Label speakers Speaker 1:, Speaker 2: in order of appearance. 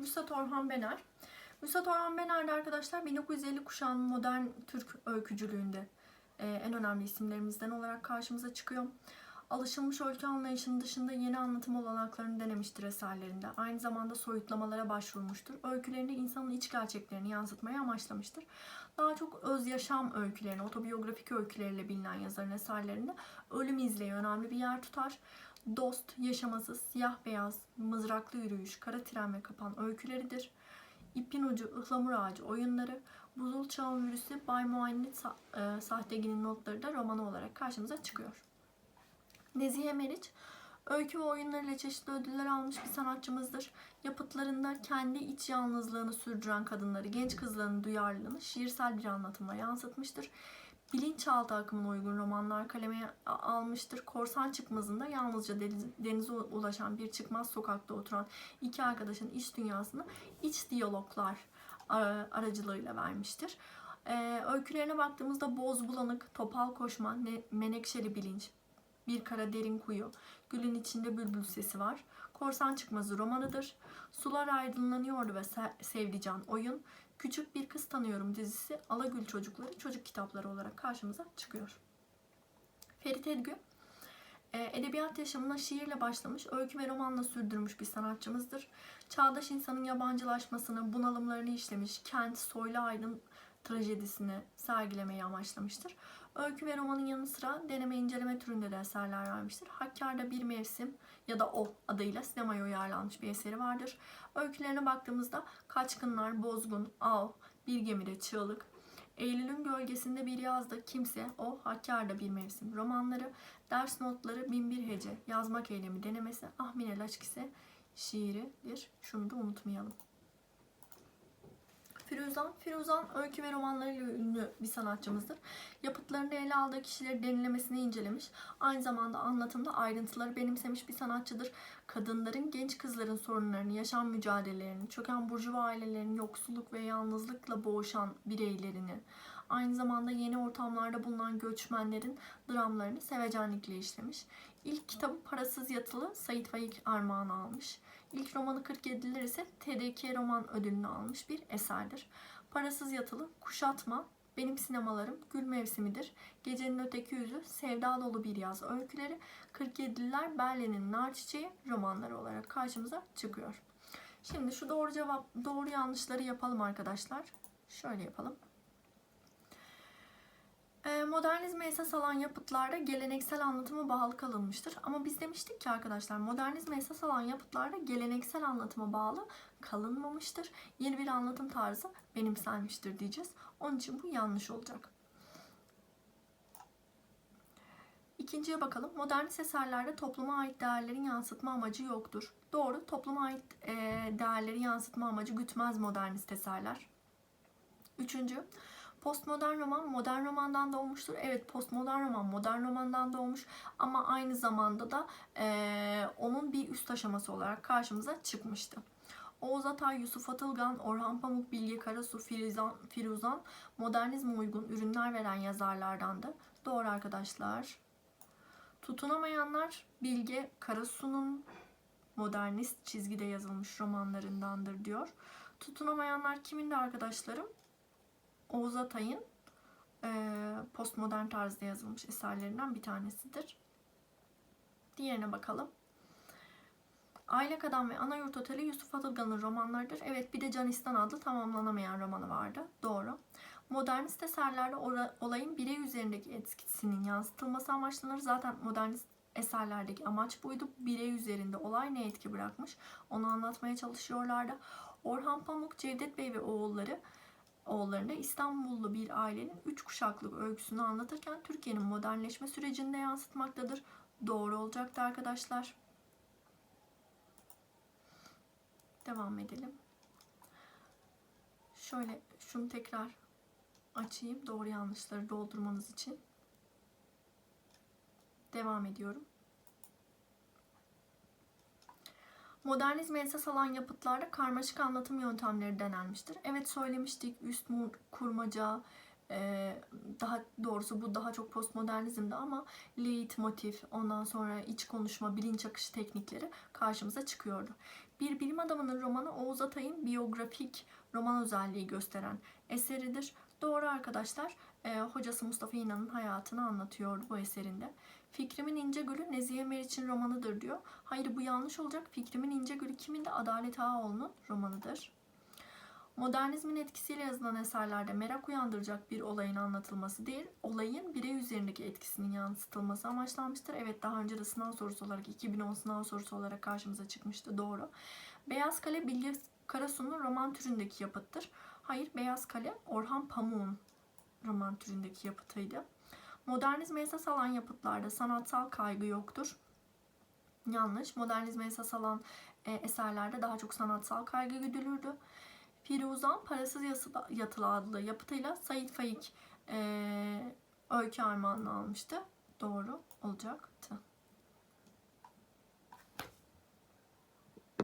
Speaker 1: Vüsat Orhan Bener. Vüsat Orhan Bener de arkadaşlar 1950 kuşağının modern Türk öykücülüğünde e, en önemli isimlerimizden olarak karşımıza çıkıyor. Alışılmış öykü anlayışının dışında yeni anlatım olanaklarını denemiştir eserlerinde. Aynı zamanda soyutlamalara başvurmuştur. Öykülerinde insanın iç gerçeklerini yansıtmaya amaçlamıştır. Daha çok öz yaşam öykülerini, otobiyografik öyküleriyle bilinen yazarın eserlerinde ölüm izleyi önemli bir yer tutar. Dost, yaşaması, siyah beyaz, mızraklı yürüyüş, kara tren ve kapan öyküleridir. İpin ucu, ıhlamur ağacı oyunları, Buzul Çağın Virüsü, Bay Muaynet Sa- e, Sahtegin'in notları da romanı olarak karşımıza çıkıyor. Nezihe Meriç, öykü ve oyunlarıyla çeşitli ödüller almış bir sanatçımızdır. Yapıtlarında kendi iç yalnızlığını sürdüren kadınları, genç kızların duyarlılığını şiirsel bir anlatımla yansıtmıştır. Bilinçaltı akımına uygun romanlar kaleme almıştır. Korsan çıkmazında yalnızca deniz- denize ulaşan bir çıkmaz sokakta oturan iki arkadaşın iç dünyasını iç diyaloglar aracılığıyla vermiştir. Ee, öykülerine baktığımızda Boz Bulanık, Topal Koşma, Ne- Menekşeli Bilinç, Bir Kara Derin Kuyu, Gülün içinde Bülbül Sesi var. Korsan Çıkmazı romanıdır. Sular Aydınlanıyordu ve Se- Sevdican Oyun, Küçük Bir Kız Tanıyorum dizisi Alagül Çocukları çocuk kitapları olarak karşımıza çıkıyor. Ferit Edgü, e, edebiyat yaşamına şiirle başlamış, öykü ve romanla sürdürmüş bir sanatçımızdır. Çağdaş insanın yabancılaşmasını, bunalımlarını işlemiş, kent, soylu aydın trajedisini sergilemeyi amaçlamıştır. Öykü ve romanın yanı sıra deneme inceleme türünde de eserler vermiştir. Hakkari'de Bir Mevsim ya da O adıyla sinemaya uyarlanmış bir eseri vardır. Öykülerine baktığımızda Kaçkınlar, Bozgun, Av, Bir Gemide Çığlık, Eylül'ün Gölgesinde Bir Yazda Kimse, O, Hakkari'de Bir Mevsim romanları, ders notları, Binbir Hece, yazmak eylemi denemesi, Ahmine Laçkise şiiridir. Şunu da unutmayalım. Firuzan, Firuzan öykü ve romanlarıyla ünlü bir sanatçımızdır. Yapıtlarında ele aldığı kişileri derinlemesine incelemiş. Aynı zamanda anlatımda ayrıntıları benimsemiş bir sanatçıdır. Kadınların, genç kızların sorunlarını, yaşam mücadelelerini, çöken burjuva ailelerin yoksulluk ve yalnızlıkla boğuşan bireylerini, aynı zamanda yeni ortamlarda bulunan göçmenlerin dramlarını sevecenlikle işlemiş. İlk kitabı Parasız Yatılı Sait Faik armağanı almış. İlk romanı 47'ler ise TDK roman ödülünü almış bir eserdir. Parasız Yatılı, Kuşatma, Benim Sinemalarım, Gül Mevsimidir, Gecenin Öteki Yüzü, Sevda Dolu Bir Yaz öyküleri, 47'liler Berlin'in Nar Çiçeği romanları olarak karşımıza çıkıyor. Şimdi şu doğru cevap, doğru yanlışları yapalım arkadaşlar. Şöyle yapalım. Ee, Modernizme esas alan yapıtlarda geleneksel anlatıma bağlı kalınmıştır. Ama biz demiştik ki arkadaşlar modernizme esas alan yapıtlarda geleneksel anlatıma bağlı kalınmamıştır. Yeni bir anlatım tarzı benimsenmiştir diyeceğiz. Onun için bu yanlış olacak. İkinciye bakalım. Modernist eserlerde topluma ait değerlerin yansıtma amacı yoktur. Doğru. Topluma ait e, değerleri yansıtma amacı gütmez modernist eserler. Üçüncü. Postmodern roman modern romandan doğmuştur. Evet postmodern roman modern romandan doğmuş ama aynı zamanda da eee, onun bir üst aşaması olarak karşımıza çıkmıştı. Oğuz Atay, Yusuf Atılgan, Orhan Pamuk, Bilge Karasu, Firuzan, Firuzan modernizme uygun ürünler veren yazarlardandı. Doğru arkadaşlar. Tutunamayanlar Bilge Karasu'nun modernist çizgide yazılmış romanlarındandır diyor. Tutunamayanlar kimin de arkadaşlarım? Oğuz Atay'ın postmodern tarzda yazılmış eserlerinden bir tanesidir. Diğerine bakalım. Aylak Adam ve Ana Yurt Oteli Yusuf Atılgan'ın romanlarıdır. Evet bir de Canistan adlı tamamlanamayan romanı vardı. Doğru. Modernist eserlerde olayın birey üzerindeki etkisinin yansıtılması amaçlanır. Zaten modernist eserlerdeki amaç buydu. Birey üzerinde olay ne etki bırakmış onu anlatmaya çalışıyorlardı. Orhan Pamuk, Cevdet Bey ve oğulları oğullarında İstanbullu bir ailenin üç kuşaklık öyküsünü anlatırken Türkiye'nin modernleşme sürecinde yansıtmaktadır. Doğru olacaktı arkadaşlar. Devam edelim. Şöyle şunu tekrar açayım doğru yanlışları doldurmanız için. Devam ediyorum. Modernizme esas alan yapıtlarda karmaşık anlatım yöntemleri denenmiştir. Evet söylemiştik üst kurmaca, e, daha doğrusu bu daha çok postmodernizmde ama leit motif, ondan sonra iç konuşma, bilinç akışı teknikleri karşımıza çıkıyordu. Bir bilim adamının romanı Oğuz Atay'ın biyografik roman özelliği gösteren eseridir. Doğru arkadaşlar. Ee, hocası Mustafa İnan'ın hayatını anlatıyor bu eserinde. Fikrimin İnce Gülü Nezihe Meriç'in romanıdır diyor. Hayır bu yanlış olacak. Fikrimin İnce Gülü kimin de Adalet Ağaoğlu'nun romanıdır. Modernizmin etkisiyle yazılan eserlerde merak uyandıracak bir olayın anlatılması değil, olayın birey üzerindeki etkisinin yansıtılması amaçlanmıştır. Evet daha önce de sınav sorusu olarak 2010 sınav sorusu olarak karşımıza çıkmıştı. Doğru. Beyaz Kale Bilge Karasu'nun roman türündeki yapıttır. Hayır Beyaz Kale Orhan Pamuk'un roman türündeki yapıtıydı. Modernizme esas alan yapıtlarda sanatsal kaygı yoktur. Yanlış. Modernizme esas alan e, eserlerde daha çok sanatsal kaygı güdülürdü. Firuzan Parasız Yatılı adlı yapıtıyla Said Faik e, öykü armağanını almıştı. Doğru olacaktı.